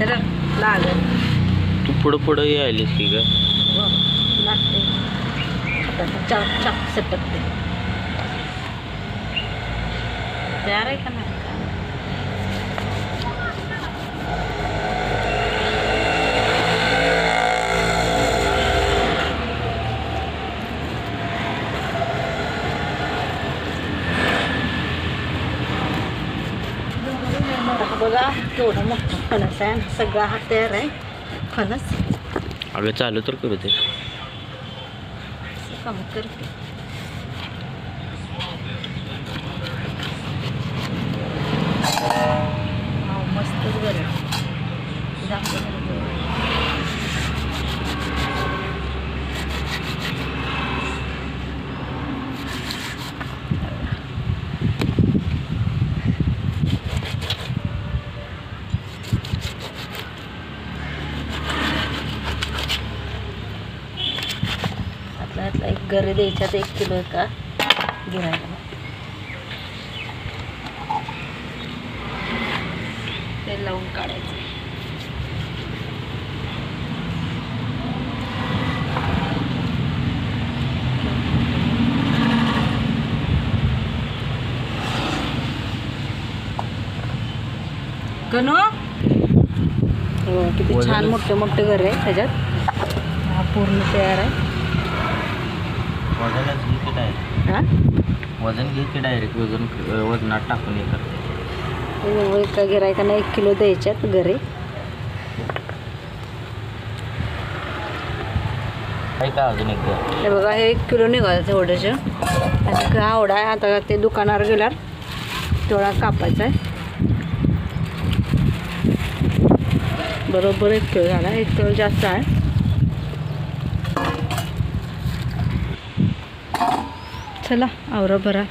सरक लागल तू पुढं पुढं यायलीस की ग. हो, लागते. चाक चाक सटकते तयार आहे का नाही का? हा बघा केवढा मोठा फणस आहे आणि सगळा हा तयार आहे. फणस. अगं चालू तर करू दे. काम करते वाव, मस्तच बरं दाखव बरं. एक गरे द्यायच्यात एक किलो का गिरायला ते लावून काढायचं. कनो? हो, किती छान. मोठे मोठे घर आहे त्याच्यात हा पूर्ण तयार आहे. वजनच घे की डायरेक्ट हा? वजन घे की डायरेक्ट वजन वजनात टाकून हे करते एका गिरायकांना एक किलो द्यायच्यात घरी. का अजून एक हे बघा हे एक किलो निघालं तेवढंचं. आणि आवडा आहे? आता ते दुकानावर गेल्यावर तेवढा कापायचा आहे. बरोबर एक किलो झाला एक किलो जास्त आहे. चला आवरा भरा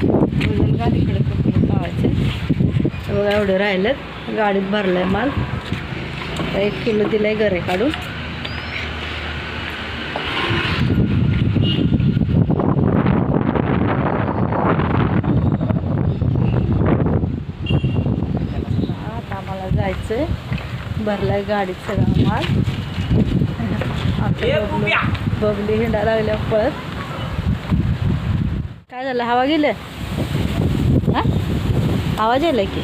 वजन गाडीकडे कपडे पावायचे हे बघा एवढं राहिलं. गाडीत भरलं आहे माल एक किलो दिलं आहे घरे काढून. भरलाय गाडीत सगळा माल. बबली हिंडा लागल्या पळत काय झालं? हवा गेलं? हा? आवाज यायला की?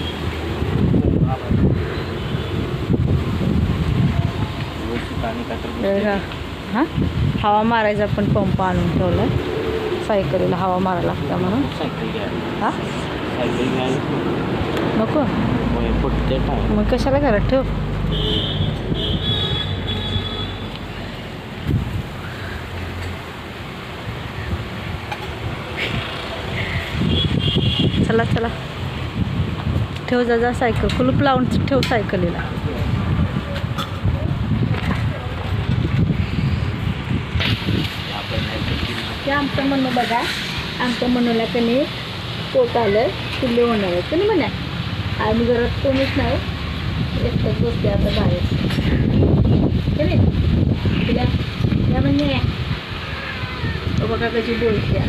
हां. हवा मारायचा पण पंप आणून ठेवला सायकलीला हवा मारायला लागतं म्हणून. सायकल हा? नको. मग कशाला घरात ठेव? चला चला. ठेव जा जा सायकल. कुलूप लावून ठेव सायकलीला. ते आमचं म्हणणं बघा. आमच्या म्हणूला त्यांनी पोट आलं पिल्ले होणार आहे. कधी म्हणा आम्ही घरात कोणीच नाही. एकटाच बसते आता बाहेर. कधी तिला त्या म्हणजे बघा कशी बोलते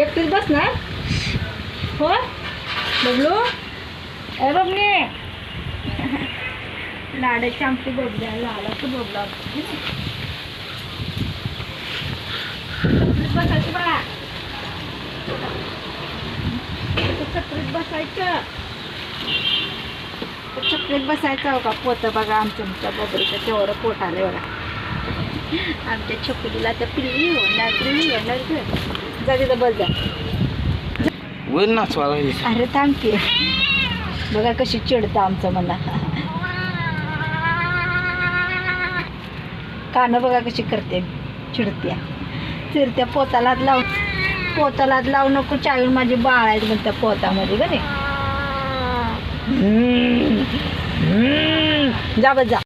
एकटीच बसणार? हो बबलू. ए बबने. लाडाची आमची बबल्या लाडाचं बबला. बसायचं बा. छत्रीत बसायचं. छत्रीत बसायचं हो का? पोतं बघा आमच्या आमच्या बबरीचं तेवढं पोट आलं बघा. आमच्या छपरीला तर पिल्ली होणार पिल्ली होणार गं. जा तिथं बस जा. वर नाचवायला अरे थांब की. बघा कशी चिडतं आमचं मला कानं बघा कशी करते चिडत्या. चिरत्या पोताला हात लावून पोताला लावू नको चाळून माझी बाळ आहेत म्हणत्या पोतामध्ये का नाही जा बघ जा.